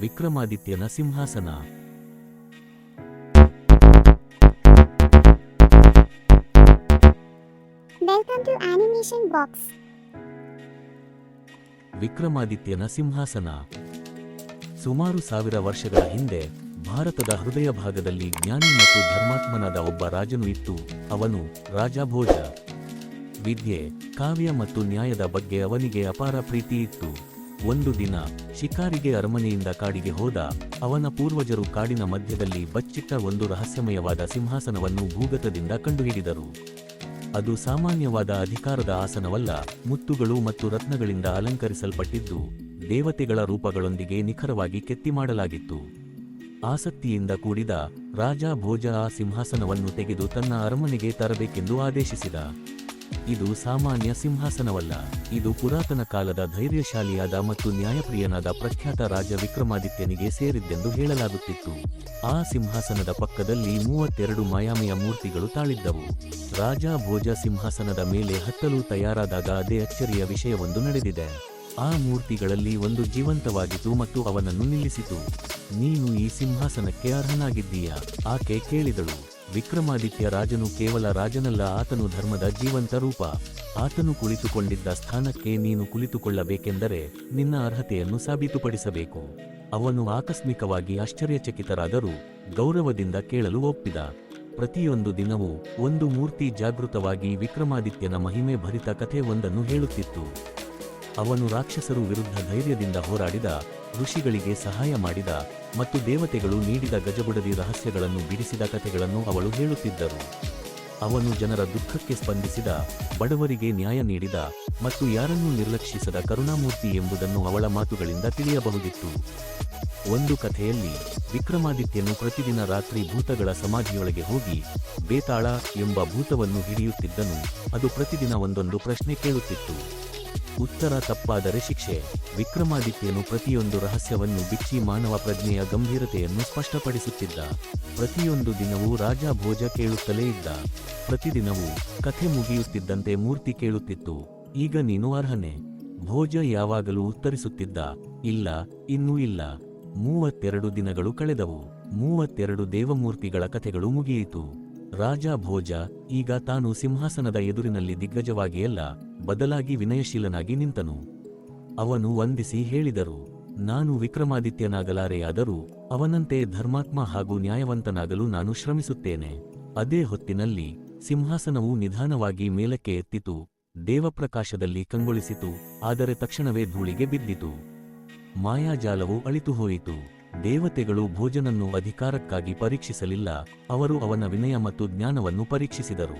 ವಿಕ್ರಮಾದಿತ್ಯನ ಸಿಂಹಾಸನ. ಬಾಕ್ಸ್. ವಿಕ್ರಮಾದಿತ್ಯನ ಸಿಂಹಾಸನ. ಸುಮಾರು ಸಾವಿರ ವರ್ಷಗಳ ಹಿಂದೆ ಭಾರತದ ಹೃದಯ ಭಾಗದಲ್ಲಿ ಜ್ಞಾನಿ ಮತ್ತು ಧರ್ಮಾತ್ಮನಾದ ಒಬ್ಬ ರಾಜನು ಇತ್ತು. ಅವನು ರಾಜ ಭೋಜ ವಿದ್ಯೆ ಕಾವ್ಯ ಮತ್ತು ನ್ಯಾಯದ ಬಗ್ಗೆ ಅವನಿಗೆ ಅಪಾರ ಪ್ರೀತಿ ಇತ್ತು. ಒಂದು ದಿನ ಶಿಕಾರಿಗೆ ಅರಮನೆಯಿಂದ ಕಾಡಿಗೆ ಹೋದ ಅವನ ಪೂರ್ವಜರು ಕಾಡಿನ ಮಧ್ಯದಲ್ಲಿ ಬಚ್ಚಿಟ್ಟ ಒಂದು ರಹಸ್ಯಮಯವಾದ ಸಿಂಹಾಸನವನ್ನು ಭೂಗತದಿಂದ ಕಂಡುಹಿಡಿದರು. ಅದು ಸಾಮಾನ್ಯವಾದ ಅಧಿಕಾರದ ಆಸನವಲ್ಲ, ಮುತ್ತುಗಳು ಮತ್ತು ರತ್ನಗಳಿಂದ ಅಲಂಕರಿಸಲ್ಪಟ್ಟಿದ್ದು, ದೇವತೆಗಳ ರೂಪಗಳೊಂದಿಗೆ ನಿಖರವಾಗಿ ಕೆತ್ತಿ ಮಾಡಲಾಗಿತ್ತು. ಆಸಕ್ತಿಯಿಂದ ಕೂಡಿದ ರಾಜ ಭೋಜ ಆ ಸಿಂಹಾಸನವನ್ನು ತೆಗೆದು ತನ್ನ ಅರಮನೆಗೆ ತರಬೇಕೆಂದು ಆದೇಶಿಸಿದ. ಇದು ಸಾಮಾನ್ಯ ಸಿಂಹಾಸನವಲ್ಲ. ಇದು ಪುರಾತನ ಕಾಲದ ಧೈರ್ಯಶಾಲಿಯಾದ ಮತ್ತು ನ್ಯಾಯಪ್ರಿಯನಾದ ಪ್ರಖ್ಯಾತ ರಾಜ ವಿಕ್ರಮಾದಿತ್ಯನಿಗೆ ಸೇರಿದ್ದೆಂದು ಹೇಳಲಾಗುತ್ತಿತ್ತು. ಆ ಸಿಂಹಾಸನದ ಪಕ್ಕದಲ್ಲಿ ಮೂವತ್ತೆರಡು ಮಾಯಾಮಯ ಮೂರ್ತಿಗಳು ತಾಳಿದ್ದವು. ರಾಜ ಭೋಜ ಸಿಂಹಾಸನದ ಮೇಲೆ ಹತ್ತಲು ತಯಾರಾದಾಗ ಅದೇ ಅಚ್ಚರಿಯ ವಿಷಯವೊಂದು ನಡೆದಿದೆ. ಆ ಮೂರ್ತಿಗಳಲ್ಲಿ ಒಂದು ಜೀವಂತವಾಗಿತ್ತು ಮತ್ತು ಅವನನ್ನು ನಿಲ್ಲಿಸಿತು. ನೀನು ಈ ಸಿಂಹಾಸನಕ್ಕೆ ಅರ್ಹನಾಗಿದ್ದೀಯಾ? ಆಕೆ ಕೇಳಿದಳು. ವಿಕ್ರಮಾದಿತ್ಯ ರಾಜನು ಕೇವಲ ರಾಜನಲ್ಲ, ಆತನು ಧರ್ಮದ ಜೀವಂತ ರೂಪ. ಆತನು ಕುಳಿತುಕೊಂಡಿದ್ದ ಸ್ಥಾನಕ್ಕೆ ನೀನು ಕುಳಿತುಕೊಳ್ಳಬೇಕೆಂದರೆ ನಿನ್ನ ಅರ್ಹತೆಯನ್ನು ಸಾಬೀತುಪಡಿಸಬೇಕು. ಅವನು ಆಕಸ್ಮಿಕವಾಗಿ ಆಶ್ಚರ್ಯಚಕಿತರಾದರೂ ಗೌರವದಿಂದ ಕೇಳಲು ಒಪ್ಪಿದ. ಪ್ರತಿಯೊಂದು ದಿನವೂ ಒಂದು ಮೂರ್ತಿ ಜಾಗೃತವಾಗಿ ವಿಕ್ರಮಾದಿತ್ಯನ ಮಹಿಮೆ ಭರಿತ ಕಥೆ ಒಂದನ್ನು ಹೇಳುತ್ತಿತ್ತು. ಅವನು ರಾಕ್ಷಸರು ವಿರುದ್ಧ ಧೈರ್ಯದಿಂದ ಹೋರಾಡಿದ ಋಷಿಗಳಿಗೆ ಸಹಾಯ ಮಾಡಿದ ಮತ್ತು ದೇವತೆಗಳು ನೀಡಿದ ಗಜಬುಡದಿ ರಹಸ್ಯಗಳನ್ನು ಬಿಡಿಸಿದ ಕಥೆಗಳನ್ನು ಅವಳು ಹೇಳುತ್ತಿದ್ದರು. ಅವನು ಜನರ ದುಃಖಕ್ಕೆ ಸ್ಪಂದಿಸಿದ, ಬಡವರಿಗೆ ನ್ಯಾಯ ನೀಡಿದ ಮತ್ತು ಯಾರನ್ನೂ ನಿರ್ಲಕ್ಷಿಸದ ಕರುಣಾಮೂರ್ತಿ ಎಂಬುದನ್ನು ಅವಳ ಮಾತುಗಳಿಂದ ತಿಳಿಯಬಹುದಿತ್ತು. ಒಂದು ಕಥೆಯಲ್ಲಿ ವಿಕ್ರಮಾದಿತ್ಯನು ಪ್ರತಿದಿನ ರಾತ್ರಿ ಭೂತಗಳ ಸಮಾಧಿಯೊಳಗೆ ಹೋಗಿ ಬೇತಾಳ ಎಂಬ ಭೂತವನ್ನು ಹಿಡಿಯುತ್ತಿದ್ದನು. ಅದು ಪ್ರತಿದಿನ ಒಂದೊಂದು ಪ್ರಶ್ನೆ ಕೇಳುತ್ತಿತ್ತು. ಉತ್ತರ ತಪ್ಪಾದರೆ ಶಿಕ್ಷೆ. ವಿಕ್ರಮಾದಿತ್ಯನು ಪ್ರತಿಯೊಂದು ರಹಸ್ಯವನ್ನು ಬಿಚ್ಚಿ ಮಾನವ ಪ್ರಜ್ಞೆಯ ಗಂಭೀರತೆಯನ್ನು ಸ್ಪಷ್ಟಪಡಿಸುತ್ತಿದ್ದ. ಪ್ರತಿಯೊಂದು ದಿನವೂ ರಾಜ ಭೋಜ ಕೇಳುತ್ತಲೇ ಇದ್ದ. ಪ್ರತಿದಿನವೂ ಕಥೆ ಮುಗಿಯುತ್ತಿದ್ದಂತೆ ಮೂರ್ತಿ ಕೇಳುತ್ತಿತ್ತು. ಈಗ ನೀನು ಅರ್ಹನೆ. ಭೋಜ ಯಾವಾಗಲೂ ಉತ್ತರಿಸುತ್ತಿದ್ದ. ಇಲ್ಲ, ಇನ್ನೂ ಇಲ್ಲ. ಮೂವತ್ತೆರಡು ದಿನಗಳು ಕಳೆದವು. ಮೂವತ್ತೆರಡು ದೇವಮೂರ್ತಿಗಳ ಕಥೆಗಳು ಮುಗಿಯಿತು. ರಾಜ ಭೋಜ, ಈಗ ತಾನು ಸಿಂಹಾಸನದ ಎದುರಿನಲ್ಲಿ ದಿಗ್ಗಜವಾಗಿಯಲ್ಲ ಬದಲಾಗಿ ವಿನಯಶೀಲನಾಗಿ ನಿಂತನು. ಅವನು ವಂದಿಸಿ ಹೇಳಿದರು, ನಾನು ವಿಕ್ರಮಾದಿತ್ಯನಾಗಲಾರೆಯಾದರೂ ಅವನಂತೆ ಧರ್ಮಾತ್ಮ ಹಾಗೂ ನ್ಯಾಯವಂತನಾಗಲು ನಾನು ಶ್ರಮಿಸುತ್ತೇನೆ. ಅದೇ ಹೊತ್ತಿನಲ್ಲಿ ಸಿಂಹಾಸನವು ನಿಧಾನವಾಗಿ ಮೇಲಕ್ಕೆ ಎತ್ತಿತು, ದೇವಪ್ರಕಾಶದಲ್ಲಿ ಕಂಗೊಳಿಸಿತು, ಆದರೆ ತಕ್ಷಣವೇ ಧೂಳಿಗೆ ಬಿದ್ದಿತು. ಮಾಯಾಜಾಲವು ಅಳಿತು ಹೋಯಿತು ದೇವತೆಗಳು ಭೋಜನನ್ನು ಅಧಿಕಾರಕ್ಕಾಗಿ ಪರೀಕ್ಷಿಸಲಿಲ್ಲ, ಅವರು ಅವನ ವಿನಯ ಮತ್ತು ಜ್ಞಾನವನ್ನು ಪರೀಕ್ಷಿಸಿದರು.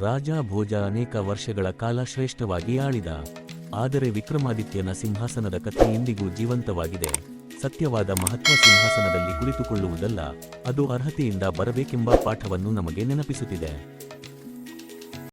ರಾಜ ಭೋಜ ಅನೇಕ ವರ್ಷಗಳ ಕಾಲ ಶ್ರೇಷ್ಠವಾಗಿ ಆಳಿದ. ಆದರೆ ವಿಕ್ರಮಾದಿತ್ಯನ ಸಿಂಹಾಸನದ ಕಥೆ ಇಂದಿಗೂ ಜೀವಂತವಾಗಿದೆ. ಸತ್ಯವಾದ ಮಹತ್ವ ಸಿಂಹಾಸನದಲ್ಲಿ ಕುಳಿತುಕೊಳ್ಳುವುದಲ್ಲ, ಅದು ಅರ್ಹತೆಯಿಂದ ಬರಬೇಕೆಂಬ ಪಾಠವನ್ನು ನಮಗೆ ನೆನಪಿಸುತ್ತಿದೆ.